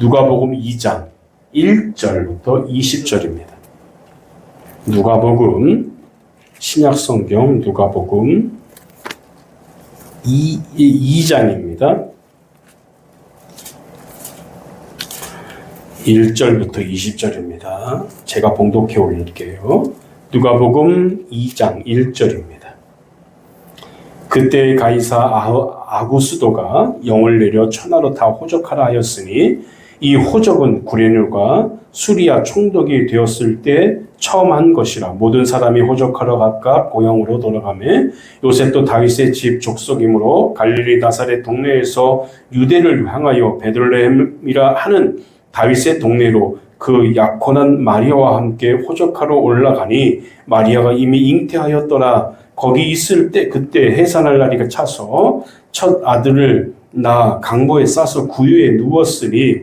누가복음 2장 1절부터 20절입니다. 누가복음 신약 성경 누가복음 2, 2장입니다. 1절부터 20절입니다. 제가 봉독해 올릴게요. 누가복음 2장 1절입니다. 그때 가이사 아구스도가 영을 내려 천하로 다 호적하라 하였으니 이 호적은 구레뇨가 수리아 총독이 되었을 때 처음 한 것이라 모든 사람이 호적하러 각각 고향으로 돌아가매 요셉도 다윗의 집 족속이므로 갈릴리 나사렛 동네에서 유대를 향하여 베들레헴이라 하는 다윗의 동네로 그 약혼한 마리아와 함께 호적하러 올라가니 마리아가 이미 잉태하였더라. 거기 있을 때 그때 해산할 날이 차서 첫 아들을 낳아 강보에 싸서 구유에 누웠으니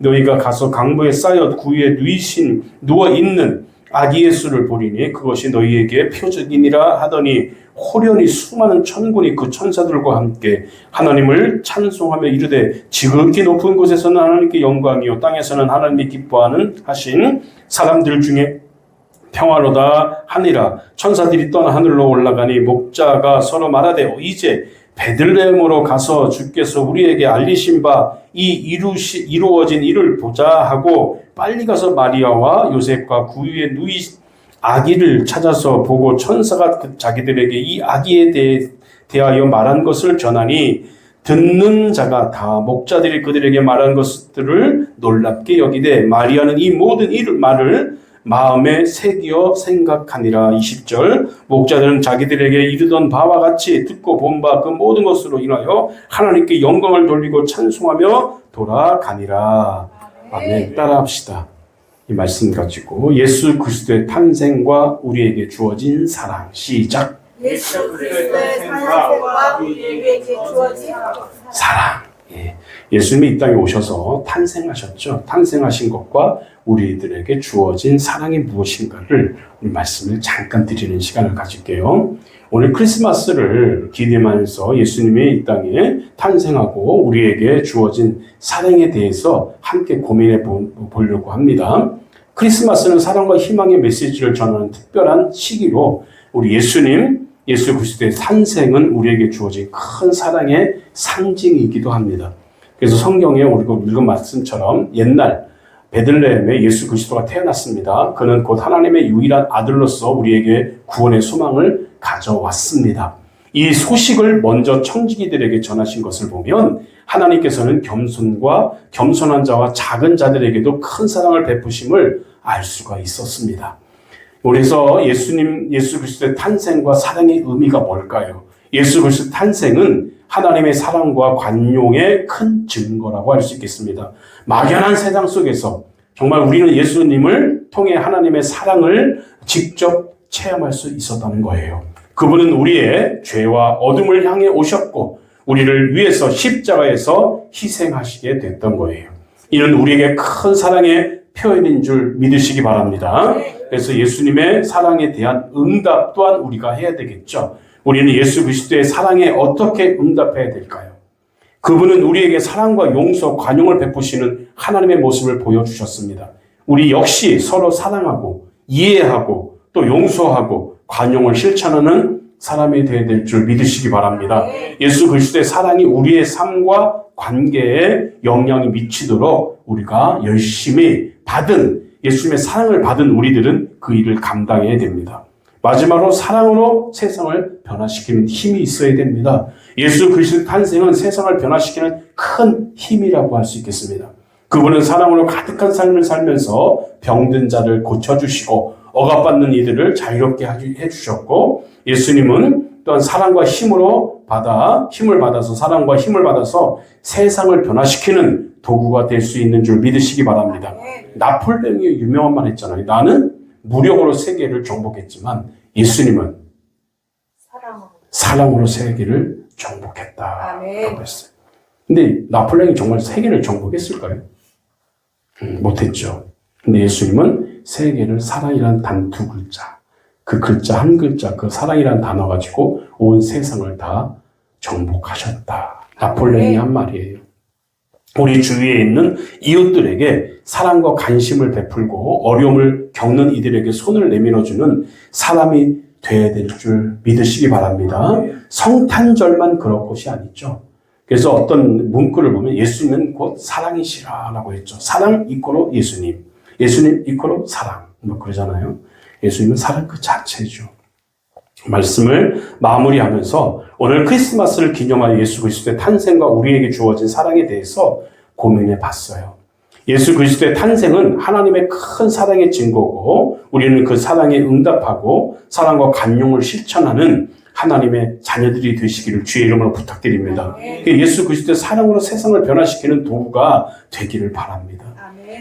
너희가 가서 강보에 쌓여 구유에 누이신 누워 있는 아기 예수를 보리니 그것이 너희에게 표적이니라 하더니 호련히 수많은 천군이 그 천사들과 함께 하나님을 찬송하며 이르되 지극히 높은 곳에서는 하나님께 영광이요 땅에서는 하나님이 기뻐하는 하신 사람들 중에 평화로다 하니라. 천사들이 떠나 하늘로 올라가니 목자가 서로 말하되 이제 베들레헴으로 가서 주께서 우리에게 알리신 바 이 이루시 이루어진 일을 보자 하고 빨리 가서 마리아와 요셉과 구유에 누이 아기를 찾아서 보고 천사가 그 자기들에게 이 아기에 대해 대하여 말한 것을 전하니 듣는 자가 다 목자들이 그들에게 말한 것들을 놀랍게 여기되 마리아는 이 모든 일 말을 마음에 새기어 생각하니라. 20절. 목자들은 자기들에게 이르던 바와 같이 듣고 본 바 그 모든 것으로 인하여 하나님께 영광을 돌리고 찬송하며 돌아가니라. 아멘. 따라합시다. 이 말씀 가지고 예수 그리스도의 탄생과 우리에게 주어진 사랑. 시작. 예수 그리스도의 사랑과 우리에게 주어진 사랑. 예. 예수님이 이 땅에 오셔서 탄생하셨죠. 탄생하신 것과 우리들에게 주어진 사랑이 무엇인가를 우리 말씀을 잠깐 드리는 시간을 가질게요. 오늘 크리스마스를 기념하면서 예수님이 이 땅에 탄생하고 우리에게 주어진 사랑에 대해서 함께 고민해 보- 보려고 합니다. 크리스마스는 사랑과 희망의 메시지를 전하는 특별한 시기로 우리 예수님, 예수 그리스도의 탄생은 우리에게 주어진 큰 사랑의 상징이기도 합니다. 그래서 성경에 우리가 읽은 말씀처럼 옛날 베들레헴에 예수 그리스도가 태어났습니다. 그는 곧 하나님의 유일한 아들로서 우리에게 구원의 소망을 가져왔습니다. 이 소식을 먼저 청지기들에게 전하신 것을 보면 하나님께서는 겸손과 겸손한 자와 작은 자들에게도 큰 사랑을 베푸심을 알 수가 있었습니다. 그래서 예수님, 예수 그리스도의 탄생과 사랑의 의미가 뭘까요? 예수 그리스도 탄생은 하나님의 사랑과 관용의 큰 증거라고 할 수 있겠습니다. 막연한 세상 속에서 정말 우리는 예수님을 통해 하나님의 사랑을 직접 체험할 수 있었다는 거예요. 그분은 우리의 죄와 어둠을 향해 오셨고 우리를 위해서 십자가에서 희생하시게 됐던 거예요. 이는 우리에게 큰 사랑의 표현인 줄 믿으시기 바랍니다. 그래서 예수님의 사랑에 대한 응답 또한 우리가 해야 되겠죠. 우리는 예수 그리스도의 사랑에 어떻게 응답해야 될까요? 그분은 우리에게 사랑과 용서, 관용을 베푸시는 하나님의 모습을 보여주셨습니다. 우리 역시 서로 사랑하고 이해하고 또 용서하고 관용을 실천하는 사람이 되어야 될 줄 믿으시기 바랍니다. 예수 그리스도의 사랑이 우리의 삶과 관계에 영향이 미치도록 우리가 열심히 받은 예수님의 사랑을 받은 우리들은 그 일을 감당해야 됩니다. 마지막으로 사랑으로 세상을 변화시키는 힘이 있어야 됩니다. 예수 그리스도의 탄생은 세상을 변화시키는 큰 힘이라고 할 수 있겠습니다. 그분은 사랑으로 가득한 삶을 살면서 병든 자를 고쳐주시고 억압받는 이들을 자유롭게 해주셨고 예수님은 또한 사랑과 힘으로 받아 힘을 받아서 사랑과 힘을 받아서 세상을 변화시키는 도구가 될 수 있는 줄 믿으시기 바랍니다. 아멘. 나폴레옹이 유명한 말 했잖아요. 나는 무력으로 세계를 정복했지만 예수님은 사랑으로. 사랑으로 세계를 정복했다라고. 했어요. 근데 나폴레옹이 정말 세계를 정복했을까요? 음, 못했죠. 근데 예수님은 세계를 사랑이란 단 두 글자, 그 글자 한 글자, 그 사랑이란 단어 가지고 온 세상을 다 정복하셨다. 나폴레옹이 한 말이에요. 우리 주위에 있는 이웃들에게 사랑과 관심을 베풀고 어려움을 겪는 이들에게 손을 내밀어주는 사람이 되어야 될 줄 믿으시기 바랍니다. 성탄절만 그럴 것이 아니죠. 그래서 어떤 문구를 보면 예수님은 곧 사랑이시라라고 했죠. 사랑 이꼬로 예수님, 예수님 이꼬로 사랑 뭐 그러잖아요. 예수님은 사랑 그 자체죠. 말씀을 마무리하면서 오늘 크리스마스를 기념하여 예수 그리스도의 탄생과 우리에게 주어진 사랑에 대해서 고민해 봤어요. 예수 그리스도의 탄생은 하나님의 큰 사랑의 증거고 우리는 그 사랑에 응답하고 사랑과 간용을 실천하는 하나님의 자녀들이 되시기를 주의 이름으로 부탁드립니다. 그 예수 그리스도의 사랑으로 세상을 변화시키는 도구가 되기를 바랍니다.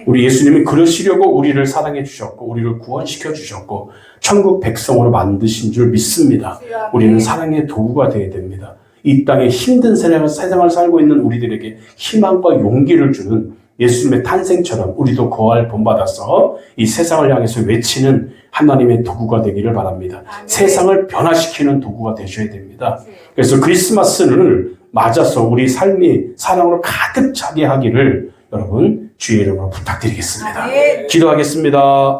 우리 예수님이 그러시려고 우리를 사랑해 주셨고 우리를 구원시켜 주셨고 천국 백성으로 만드신 줄 믿습니다. 우리는 사랑의 도구가 되어야 됩니다. 이 땅에 힘든 세상을 살고 있는 우리들에게 희망과 용기를 주는 예수님의 탄생처럼 우리도 거할 본받아서 이 세상을 향해서 외치는 하나님의 도구가 되기를 바랍니다. 아멘. 세상을 변화시키는 도구가 되셔야 됩니다. 그래서 크리스마스를 맞아서 우리 삶이 사랑으로 가득 차게 하기를 여러분 주의 이름으로 부탁드리겠습니다. 아멘. 기도하겠습니다.